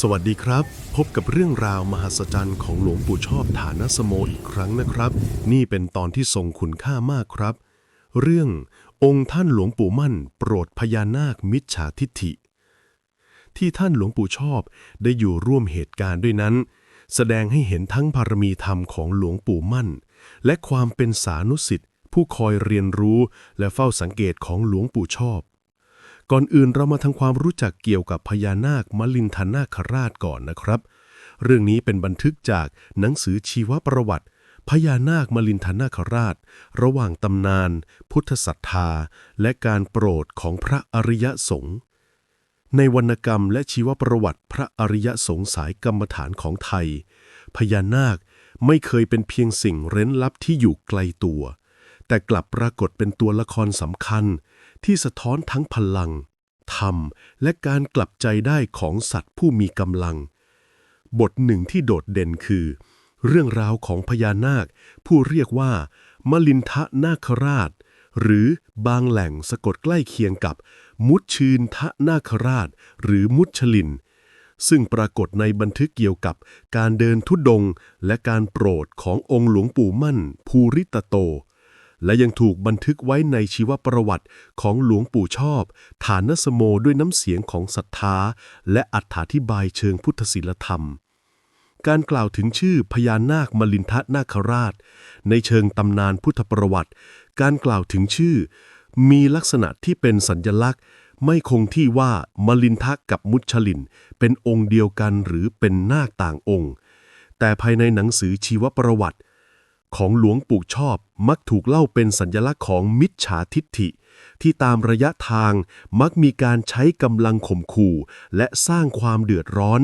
สวัสดีครับ พบกับเรื่องราวมหัศจรรย์ของหลวงปู่ชอบฐานสโมอีกครั้งนะครับ นี่เป็นตอนที่ทรงคุณค่ามากครับ เรื่ององค์ท่านหลวงปู่มั่น โปรดพญานาคมิจฉาทิฐิ ที่ท่านหลวงปู่ชอบได้อยู่ร่วมเหตุการณ์ด้วยนั้น แสดงให้เห็นทั้งบารมีธรรมของหลวงปู่มั่น และความเป็นสานุสิทธิ์ผู้คอยเรียนรู้และเฝ้าสังเกตของหลวงปู่ชอบ ก่อนอื่นเรามาทำความรู้จักเกี่ยวกับพญานาคมลินทนาคราชก่อนนะครับ เรื่องนี้เป็นบันทึกจากหนังสือชีวประวัติ พญานาคมลินทนาคราช ระหว่างตำนาน พุทธศรัทธา และการโปรดของพระอริยสงฆ์ในวรรณกรรมและชีวประวัติพระอริยสงฆ์สายกรรมฐานของไทย พญานาคไม่เคยเป็นเพียงสิ่งเร้นลับที่อยู่ไกลตัว แต่กลับปรากฏเป็นตัวละครสำคัญ ที่สะท้อนทั้งพลัง ธรรม และการกลับใจได้ของสัตว์ผู้มีกำลัง บทหนึ่งที่โดดเด่นคือ เรื่องราวของพญานาค ผู้เรียกว่า มลินทะนาคราช หรือบางแหล่งสะกดใกล้เคียงกับ มุชชืนทะนาคราช หรือมุชลิน ซึ่งปรากฏในบันทึกเกี่ยวกับการเดินทุดงค์และการโปรดขององค์หลวงปู่มั่น ภูริตโต และยังถูกบันทึกไว้ในชีวประวัติของหลวงปู่ชอบ ฐานสโมด้วยน้ำเสียงของศรัทธา และอัถาธิบายเชิงพุทธศิลธรรม การกล่าวถึงชื่อพญานาคมลินทะนาคราช ในเชิงตำนานพุทธประวัติ การกล่าวถึงชื่อ มีลักษณะที่เป็นสัญญลักษณ์ ไม่คงที่ว่ามลินทะกับมุชลิน เป็นองค์เดียวกันหรือเป็นนาคต่างองค์ แต่ภายในหนังสือชีวประวัติ ของหลวงปู่ชอบมักถูกเล่าเป็นสัญญลักษณ์ของมิจฉาทิฏฐิ ที่ตามระยะทางมักมีการใช้กำลังข่มขู่และสร้างความเดือดร้อน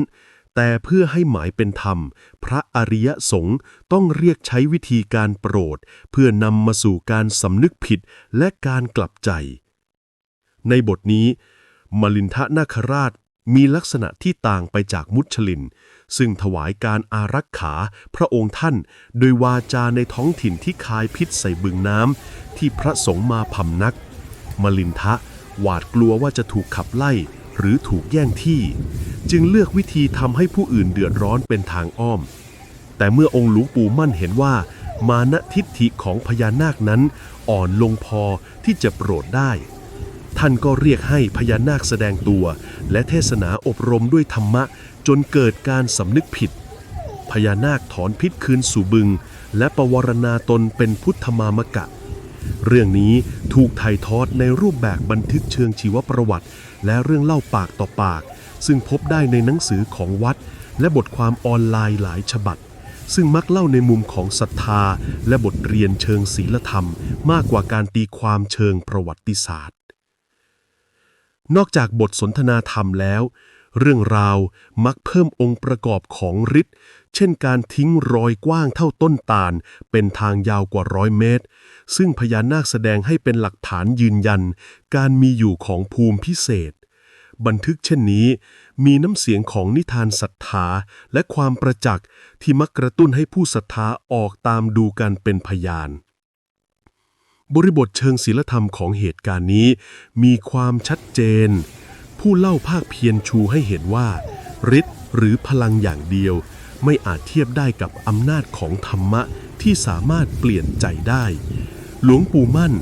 แต่เพื่อให้หมายเป็นธรรม พระอริยสงฆ์ต้องเรียกใช้วิธีการโปรด เพื่อนำมาสู่การสำนึกผิดและการกลับใจ ในบทนี้มลินทะนาคราช มีลักษณะที่ต่างไปจากมุชลิน ซึ่งถวายการอารักขาพระองค์ท่าน โดยวาจาในท้องถิ่นที่คายพิษใส่บึงน้ำที่พระสงฆ์มาพำนัก มลินทะหวาดกลัวว่าจะถูกขับไล่หรือถูกแย่งที่ จึงเลือกวิธีทำให้ผู้อื่นเดือดร้อนเป็นทางอ้อม แต่เมื่อองค์หลวงปู่มั่นเห็นว่า มานะทิฏฐิของพญานาคนั้นอ่อนลงพอที่จะโปรดได้ ท่านก็เรียกให้พญานาคแสดงตัว และเทศนาอบรมด้วยธรรมะ จนเกิดการสำนึกผิด พญานาคถอนพิษคืนสู่บึง และประวรณาตนเป็นพุทธมามกะ เรื่องนี้ถูกถ่ายทอดในรูปแบบบันทึกเชิงชีวประวัติ และเรื่องเล่าปากต่อปาก ซึ่งพบได้ในหนังสือของวัด และบทความออนไลน์หลายฉบับซึ่งมักเล่าในมุมของศรัทธาและบทเรียนเชิงศีลธรรม มากกว่าการตีความเชิงประวัติศาสตร์ นอกจากบทสนทนาธรรมแล้ว เรื่องราวมักเพิ่มองค์ประกอบของฤทธิ์เช่นการทิ้งรอยกว้างเท่าต้นตาล เป็นทางยาวกว่าร้อยเมตร ซึ่งพญานาคแสดงให้เป็นหลักฐานยืนยัน การมีอยู่ของภูมิพิเศษ บันทึกเช่นนี้ มีน้ำเสียงของนิทานศรัทธาและความประจักษ์ที่มักกระตุ้นให้ผู้ศรัทธาออกตามดูกันเป็นพยาน บริบทเชิงศีลธรรมของเหตุการณ์นี้ มีความชัดเจน ผู้เล่าภาคเพียรชูให้เห็นว่าฤทธิ์หรือพลังอย่างเดียว ไม่อาจเทียบได้กับอำนาจของธรรมะที่สามารถเปลี่ยนใจได้ หลวงปู่มั่น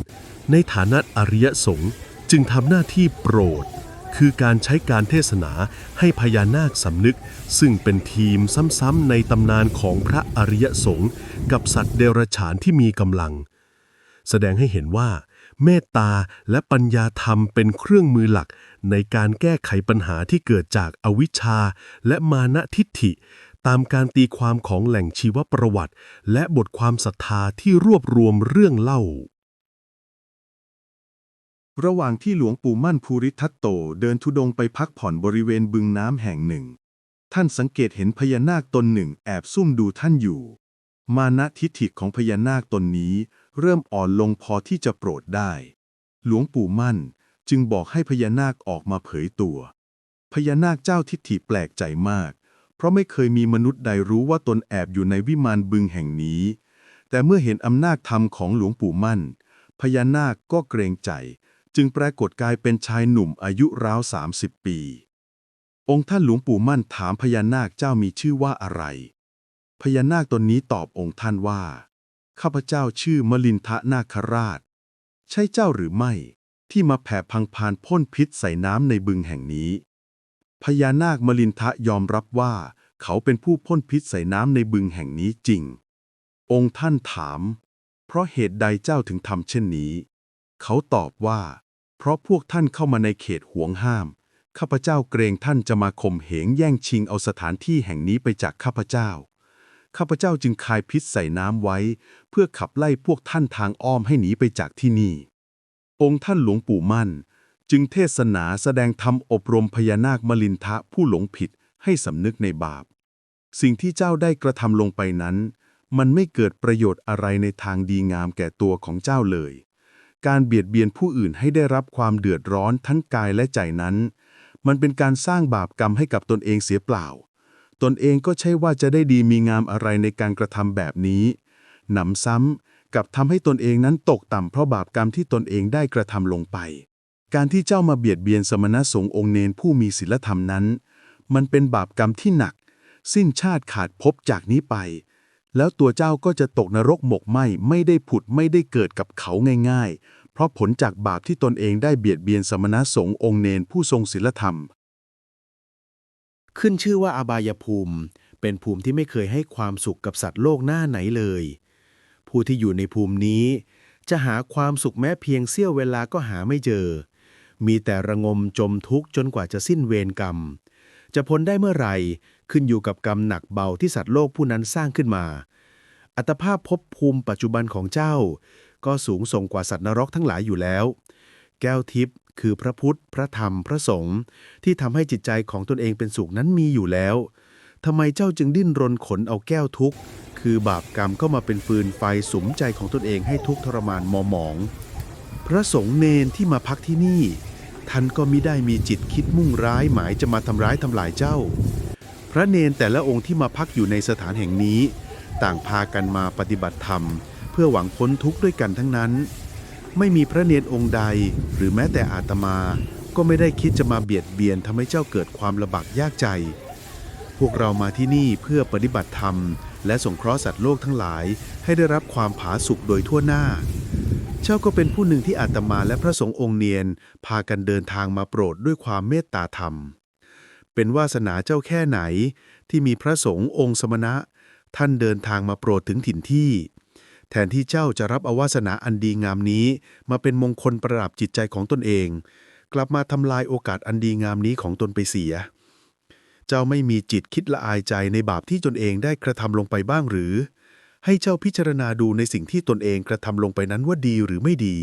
ในฐานะอริยสงฆ์จึงทำหน้าที่โปรด คือการใช้การเทศนาให้พญานาคสำนึก ซึ่งเป็นทีมซ้ำๆในตำนานของพระอริยสงฆ์กับสัตว์เดรัจฉานที่มีกำลัง แสดงให้เห็นว่า เมตตาและปัญญาธรรมเป็นเครื่องมือหลัก ในการแก้ไขปัญหาที่เกิดจากอวิชชา และมานะทิฏฐิ ตามการตีความของแหล่งชีวประวัติ และบทความศรัทธาที่รวบรวมเรื่องเล่า ระหว่างที่หลวงปู่มั่นภูริทัตโตเดินทุดงไปพักผ่อนบริเวณบึงน้ำแห่งหนึ่ง ท่านสังเกตเห็นพญานาคตนหนึ่งแอบซุ่มดูท่านอยู่ มานะทิฐิของพญานาคตนนี้ เริ่มอ่อนลงพอที่จะโปรดได้ หลวงปู่มั่นจึงบอกให้พญานาคออกมาเผยตัว พญานาคเจ้าทิฐิแปลกใจมาก เพราะไม่เคยมีมนุษย์ใดรู้ว่าตนแอบอยู่ในวิมานบึงแห่งนี้ แต่เมื่อเห็นอำนาจธรรมของหลวงปู่มั่น พญานาคก็เกรงใจ จึงปรากฏกายเป็นชายหนุ่มอายุราว30ปี องค์ท่านหลวงปู่มั่นถามพญานาคเจ้ามีชื่อว่าอะไร พญานาคตนนี้ตอบองค์ท่านว่า ข้าพเจ้าชื่อมลินทะนาคราช ใช่เจ้าหรือไม่ ที่มาแผ่พังพานพ่นพิษใส่น้ำในบึงแห่งนี้ พญานาคมลินทะยอมรับว่า เขาเป็นผู้พ่นพิษใส่น้ำในบึงแห่งนี้จริง องค์ท่านถาม เพราะเหตุใดเจ้าถึงทำเช่นนี้ เขาตอบว่า เพราะพวกท่านเข้ามาในเขตห่วงห้าม ข้าพเจ้าเกรงท่านจะมาข่มเหงแย่งชิงเอาสถานที่แห่งนี้ไปจากข้าพเจ้า ข้าพเจ้าจึงคายพิษใส่น้ำไว้ เพื่อขับไล่พวกท่านทางอ้อมให้หนีไปจากที่นี่ องค์ท่านหลวงปู่มั่น จึงเทศนาแสดงธรรมอบรมพญานาคมลินทะผู้หลงผิดให้สำนึกในบาป สิ่งที่เจ้าได้กระทำลงไปนั้น มันไม่เกิดประโยชน์อะไรในทางดีงามแก่ตัวของเจ้าเลย การเบียดเบียนผู้อื่นให้ได้รับความเดือดร้อนทั้งกายและใจนั้น มันเป็นการสร้างบาปกรรมให้กับตนเองเสียเปล่า ตนเองก็ใช่ว่าจะได้ดีมีงามอะไรในการกระทำแบบนี้หนำซ้ำกับทำให้ตนเองนั้นตกต่ำเพราะบาปกรรมที่ตนเองได้กระทำลงไป การที่เจ้ามาเบียดเบียนสมณสงฆ์องค์เนนผู้มีศีลธรรมนั้น มันเป็นบาปกรรมที่หนัก สิ้นชาติขาดภพจากนี้ไป แล้วตัวเจ้าก็จะตกนรกหมกไหมไม่ได้ผุดไม่ได้เกิดกับเขาง่าย ๆ เพราะผลจากบาปที่ตนเองได้เบียดเบียนสมณสงฆ์องค์เนนผู้ทรงศีลธรรม ขึ้นชื่อว่าอบายภูมิ เป็นภูมิที่ไม่เคยให้ความสุขกับสัตว์โลกหน้าไหนเลย ผู้ที่อยู่ในภูมินี้ จะหาความสุขแม้เพียงเสี้ยวเวลาก็หาไม่เจอ มีแต่ระงมจมทุกข์จนกว่าจะสิ้นเวรกรรม จะพ้นได้เมื่อไหร่ขึ้นอยู่กับกรรมหนักเบาที่สัตว์โลกผู้นั้นสร้างขึ้นมา อัตภาพภพภูมิปัจจุบันของเจ้า ก็สูงส่งกว่าสัตว์นรกทั้งหลายอยู่แล้ว แก้วทิพย์ คือพระพุทธ พระธรรม พระสงฆ์ที่ทำให้จิตใจของตนเองเป็นสุขนั้นมีอยู่แล้วทำไมเจ้าจึงดิ้นรนขนเอาแก้วทุกข์ คือบาปกรรมก็มาเป็นฟืนไฟสุมใจของตนเองให้ทุกข์ทรมานมอหมอง พระสงฆ์เนนที่มาพักที่นี่ ท่านก็มิได้มีจิตคิดมุ่งร้ายหมายจะมาทำร้ายทำลายเจ้า พระเนนแต่ละองค์ที่มาพักอยู่ในสถานแห่งนี้ ต่างพากันมาปฏิบัติธรรม เพื่อหวังพ้นทุกข์ด้วยกันทั้งนั้น ไม่มีพระเนนองค์ใด หรือแม้แต่อาตมาก็ไม่ได้คิดจะมาเบียดเบียนทำให้เจ้าเกิดความลำบากยากใจ พวกเรามาที่นี่เพื่อปฏิบัติธรรม และสงเคราะห์สัตว์โลกทั้งหลายให้ได้รับความผาสุกโดยทั่วหน้า เจ้าก็เป็นผู้หนึ่งที่อาตมาและพระสงฆ์องค์เนียน พากันเดินทางมาโปรดด้วยความเมตตาธรรม เป็นวาสนาเจ้าแค่ไหนที่มีพระสงฆ์องค์สมณะ ท่านเดินทางมาโปรดถึงถิ่นที่ แทนที่เจ้าจะรับอวาสนาอันดีงามนี้ มาเป็นมงคลประดับจิตใจของตนเอง กลับมาทำลายโอกาสอันดีงามนี้ของตนไปเสีย เจ้าไม่มีจิตคิดละอายใจในบาปที่ตนเองได้กระทำลงไปบ้างหรือ ให้เจ้าพิจารณาดูในสิ่งที่ตนเองกระทำลงไปนั้นว่าดีหรือไม่ดี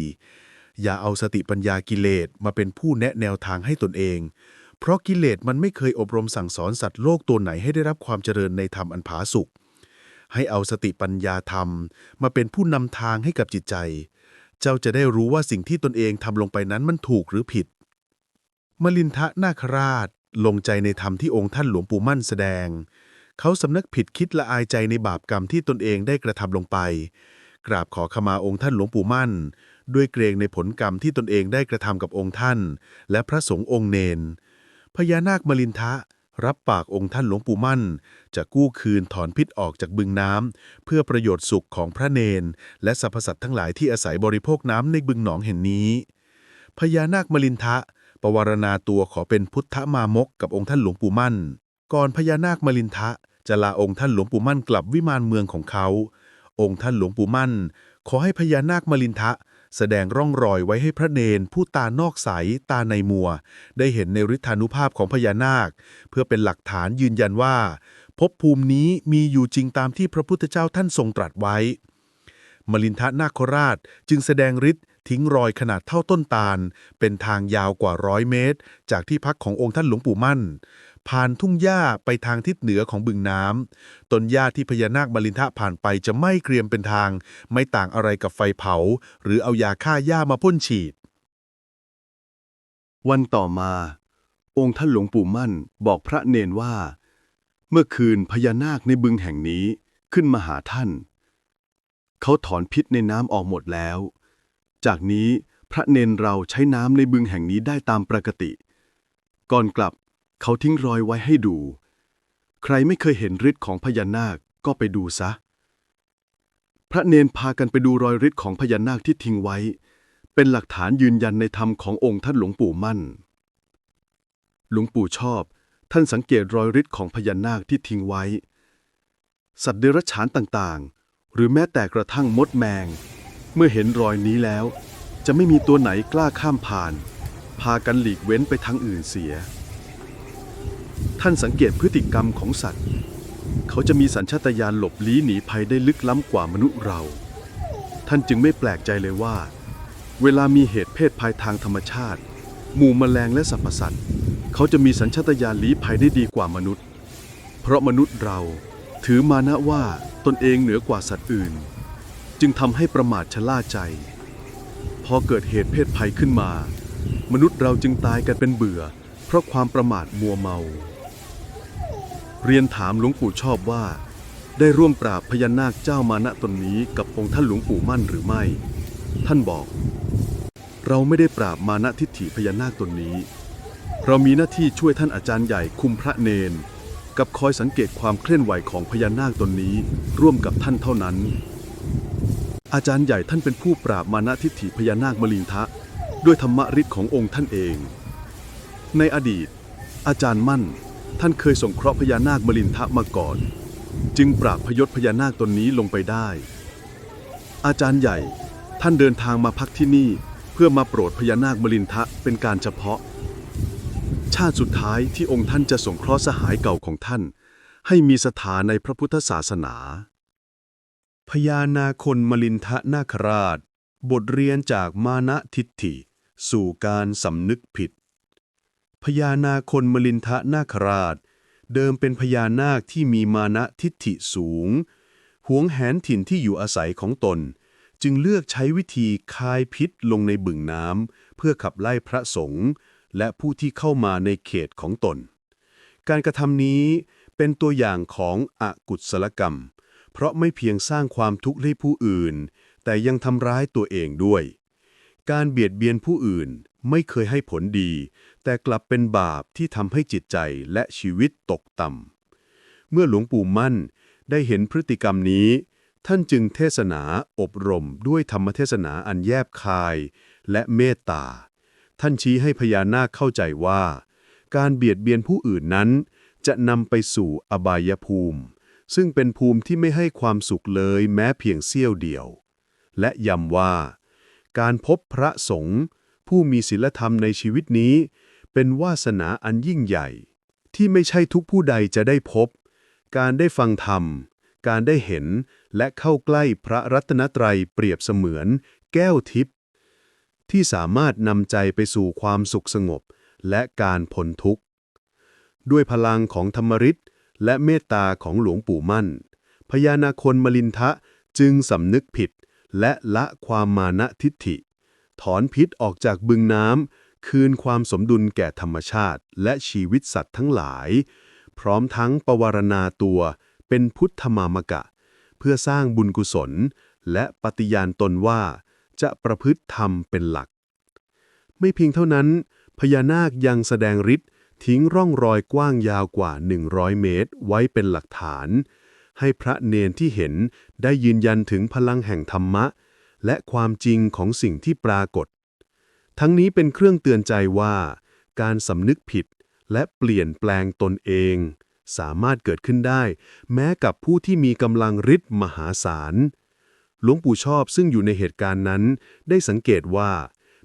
อย่าเอาสติปัญญากิเลสมาเป็นผู้แนะแนวทางให้ตนเอง เพราะกิเลสมันไม่เคยอบรมสั่งสอนสัตว์โลกตัวไหนให้ได้รับความเจริญในธรรมอันผาสุก ให้เอาสติปัญญาธรรม มาเป็นผู้นำทางให้กับจิตใจ เจ้าจะได้รู้ว่าสิ่งที่ตนเองทำลงไปนั้นมันถูกหรือผิด มลินทะนาคราชลงใจในธรรมที่องค์ท่านหลวงปู่มั่นแสดง เขาสำนึกผิดคิดละอายใจในบาปกรรมที่ตนเองได้กระทำลงไป กราบขอขมาองค์ท่านหลวงปู่มั่น ด้วยเกรงในผลกรรมที่ตนเองได้กระทำกับองค์ท่าน และพระสงฆ์องค์เนนพญานาคมลินทะ รับปากองค์ท่านหลวงปู่มั่น จะกู้คืนถอนพิษออกจากบึงน้ำ เพื่อประโยชน์สุขของพระเนน และสรรพสัตว์ทั้งหลายที่อาศัยบริโภคน้ำในบึงหนองแห่งนี้ พญานาคมลินทะ ปวารณาตัวขอเป็นพุทธมามกกับองค์ท่านหลวงปู่มั่น ก่อนพญานาคมลินทะจะลาองค์ท่านหลวงปู่มั่นกลับวิมานเมืองของเขา องค์ท่านหลวงปู่มั่น ขอให้พญานาคมลินทะ แสดงร่องรอยไว้ให้พระเนนผู้ตานอกใสตาในมัว ได้เห็นในฤทธานุภาพของพญานาค เพื่อเป็นหลักฐานยืนยันว่าภพภูมินี้มีอยู่จริงตามที่พระพุทธเจ้าท่านทรงตรัสไว้ มลินทนาคราชจึงแสดงฤทธิ์ทิ้งรอยขนาดเท่าต้นตาล เป็นทางยาวกว่าร้อยเมตร จากที่พักขององค์ท่านหลวงปู่มั่น ผ่านทุ่งหญ้าไปทางทิศเหนือของบึงน้ำต้นหญ้าที่พญานาคมลินทะผ่านไปจะไม่เกรียมเป็นทาง ไม่ต่างอะไรกับไฟเผา หรือเอายาฆ่าหญ้ามาพ่นฉีด วันต่อมา องค์ท่านหลวงปู่มั่นบอกพระเนนว่า เมื่อคืนพญานาคในบึงแห่งนี้ขึ้นมาหาท่าน เขาถอนพิษในน้ำออกหมดแล้ว จากนี้พระเนนเราใช้น้ำในบึงแห่งนี้ได้ตามปกติ ก่อนกลับ เขาทิ้งรอยไว้ให้ดู ใครไม่เคยเห็นฤทธิ์ของพญานาคก็ไปดูซะ พระเนนพากันไปดูรอยฤทธิ์ของพญานาคที่ทิ้งไว้ เป็นหลักฐานยืนยันในธรรมขององค์ท่านหลวงปู่มั่น หลวงปู่ชอบ ท่านสังเกตรอยฤทธิ์ของพญานาคที่ทิ้งไว้ สัตว์เดรัจฉานต่างๆ หรือแม้แต่กระทั่งมดแมง เมื่อเห็นรอยนี้แล้ว จะไม่มีตัวไหนกล้าข้ามผ่าน พากันหลีกเว้นไปทางอื่นเสีย ท่านสังเกตพฤติกรรมของสัตว์ เขาจะมีสัญชาตญาณหลบลี้หนีภัยได้ลึกล้ำกว่ามนุษย์เรา ท่านจึงไม่แปลกใจเลยว่า เวลามีเหตุเพศภัยทางธรรมชาติ หมู่แมลงและสรรพสัตว์เขาจะมีสัญชาตญาณลี้ภัยได้ดีกว่ามนุษย์ เพราะมนุษย์เราถือมานะว่าตนเองเหนือกว่าสัตว์อื่น จึงทำให้ประมาทชะล่าใจ พอเกิดเหตุเพศภัยขึ้นมา มนุษย์เราจึงตายกันเป็นเบื่อ เพราะความประมาทมัวเมา เรียนถามหลวงปู่ชอบว่า ได้ร่วมปราบพญานาคเจ้ามานะตนนี้กับองค์ท่านหลวงปู่มั่นหรือไม่ ท่านบอก เราไม่ได้ปราบมานะทิฏฐิพญานาคตนนี้ เรามีหน้าที่ช่วยท่านอาจารย์ใหญ่คุมพระเนน กับคอยสังเกตความเคลื่อนไหวของพญานาคตนนี้ ร่วมกับท่านเท่านั้น อาจารย์ใหญ่ท่านเป็นผู้ปราบมานะทิฏฐิพญานาคมลินทะ ด้วยธรรมฤทธิ์ขององค์ท่านเอง ในอดีต อาจารย์มั่น ท่านเคยส่งเคราะห์พญานาคมลินทะมาก่อน จึงปราบพยศพญานาคตนนี้ลงไปได้ อาจารย์ใหญ่ท่านเดินทางมาพักที่นี่เพื่อมาโปรดพญานาคมลินทะเป็นการเฉพาะ ชาติสุดท้ายที่องค์ท่านจะส่งเคราะห์สหายเก่าของท่าน ให้มีสถานในพระพุทธศาสนา พญานาคนมลินทะนาคราช บทเรียนจากมานะทิฏฐิ สู่การสำนึกผิด พญานาคนมลินทะนาคราช เดิมเป็นพญานาคที่มีมานะทิฏฐิสูง หวงแหนถิ่นที่อยู่อาศัยของตน จึงเลือกใช้วิธีคายพิษลงในบึงน้ำเพื่อขับไล่พระสงฆ์และผู้ที่เข้ามาในเขตของตน การกระทำนี้เป็นตัวอย่างของอกุศลกรรม เพราะไม่เพียงสร้างความทุกข์ให้ผู้อื่น แต่ยังทำร้ายตัวเองด้วย การเบียดเบียนผู้อื่นไม่เคยให้ผลดี แต่กลับเป็นบาปที่ทำให้จิตใจและชีวิตตกต่ำ เมื่อหลวงปู่มั่นได้เห็นพฤติกรรมนี้ ท่านจึงเทศนาอบรมด้วยธรรมเทศนาอันแยบคายและเมตตา ท่านชี้ให้พญานาคเข้าใจว่า การเบียดเบียนผู้อื่นนั้น จะนำไปสู่อบายภูมิ ซึ่งเป็นภูมิที่ไม่ให้ความสุขเลยแม้เพียงเสี้ยวเดียว และย้ำว่า การพบพระสงฆ์ผู้มีศีลธรรมในชีวิตนี้ เป็นวาสนาอันยิ่งใหญ่ ที่ไม่ใช่ทุกผู้ใดจะได้พบ การได้ฟังธรรม การได้เห็นและเข้าใกล้พระรัตนตรัยเปรียบเสมือน แก้วทิพย์ที่สามารถนำใจไปสู่ความสุขสงบและการพ้นทุกข์ ด้วยพลังของธรรมฤทธิ์และเมตตาของหลวงปู่มั่น พญานาคนมลินทะจึงสำนึกผิดและละความมานะทิฏฐิ ถอนพิษออกจากบึงน้ำ คืนความสมดุลแก่ธรรมชาติ และชีวิตสัตว์ทั้งหลาย พร้อมทั้งปวารณาตัวเป็นพุทธมามกะ เพื่อสร้างบุญกุศล และปฏิญาณตนว่า จะประพฤติธรรมเป็นหลัก ไม่เพียงเท่านั้น พญานาคยังแสดงฤทธิ์ทิ้งร่องรอยกว้างยาวกว่า 100 เมตร ไว้เป็นหลักฐาน ให้พระเนนที่เห็นได้ยืนยันถึงพลังแห่งธรรมะ และความจริงของสิ่งที่ปรากฏ ทั้งนี้เป็นเครื่องเตือนใจว่า การสำนึกผิดและเปลี่ยนแปลงตนเอง สามารถเกิดขึ้นได้ แม้กับผู้ที่มีกำลังฤทธิ์มหาศาลหลวงปู่ชอบซึ่งอยู่ในเหตุการณ์นั้น ได้สังเกตว่า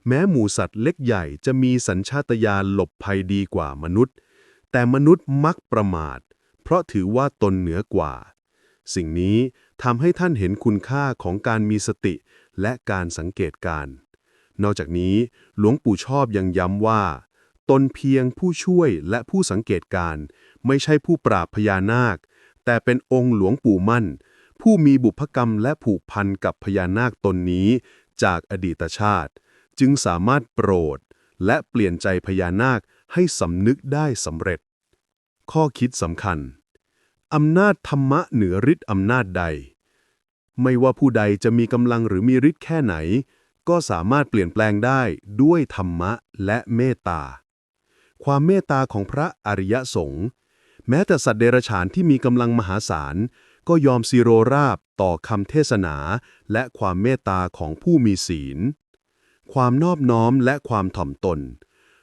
แม้หมูสัตว์เล็กใหญ่จะมีสัญชาตญาณหลบภัยดีกว่ามนุษย์ แต่มนุษย์มักประมาท เพราะถือว่าตนเหนือกว่า สิ่งนี้ทำให้ท่านเห็นคุณค่าของการมีสติและการสังเกตการณ์ นอกจากนี้หลวงปู่ชอบยังย้ำว่า ตนเพียงผู้ช่วยและผู้สังเกตการณ์ไม่ใช่ผู้ปราบพญานาค แต่เป็นองค์หลวงปู่มั่น ผู้มีบุพกรรมและผูกพันกับพญานาคตนนี้จากอดีตชาติ จึงสามารถโปรด และเปลี่ยนใจพญานาคให้สำนึกได้สำเร็จ ข้อคิดสำคัญ อำนาจธรรมะเหนือฤทธิ์อำนาจใด ไม่ว่าผู้ใดจะมีกำลังหรือมีฤทธิ์แค่ไหน ก็สามารถเปลี่ยนแปลงได้ด้วยธรรมะและเมตตา ความเมตตาของพระอริยสงฆ์แม้แต่สัตว์เดรัจฉานที่มีกำลังมหาศาล ก็ยอมซีโรราบต่อคำเทศนา และความเมตตาของผู้มีศีล ความนอบน้อมและความถ่อมตน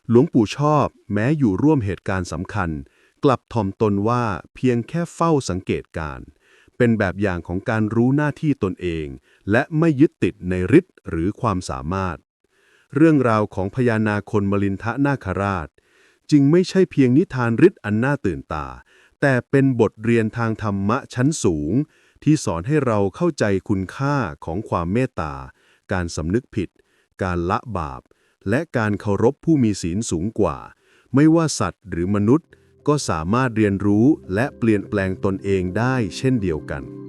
หลวงปู่ชอบแม้อยู่ร่วมเหตุการณ์สำคัญ กลับถ่อมตนว่าเพียงแค่เฝ้าสังเกตการณ์ เป็นแบบอย่างของการรู้หน้าที่ตนเอง และไม่ยึดติดในฤทธิ์หรือความสามารถ เรื่องราวของพญานาคนมลินทะนาคราช จึงไม่ใช่เพียงนิทานฤทธิ์อันน่าตื่นตา แต่เป็นบทเรียนทางธรรมะชั้นสูง ที่สอนให้เราเข้าใจคุณค่าของความเมตตา การสำนึกผิด การละบาป และการเคารพผู้มีศีลสูงกว่า ไม่ว่าสัตว์หรือมนุษย์ ก็สามารถเรียนรู้และเปลี่ยนแปลงตนเองได้เช่นเดียวกัน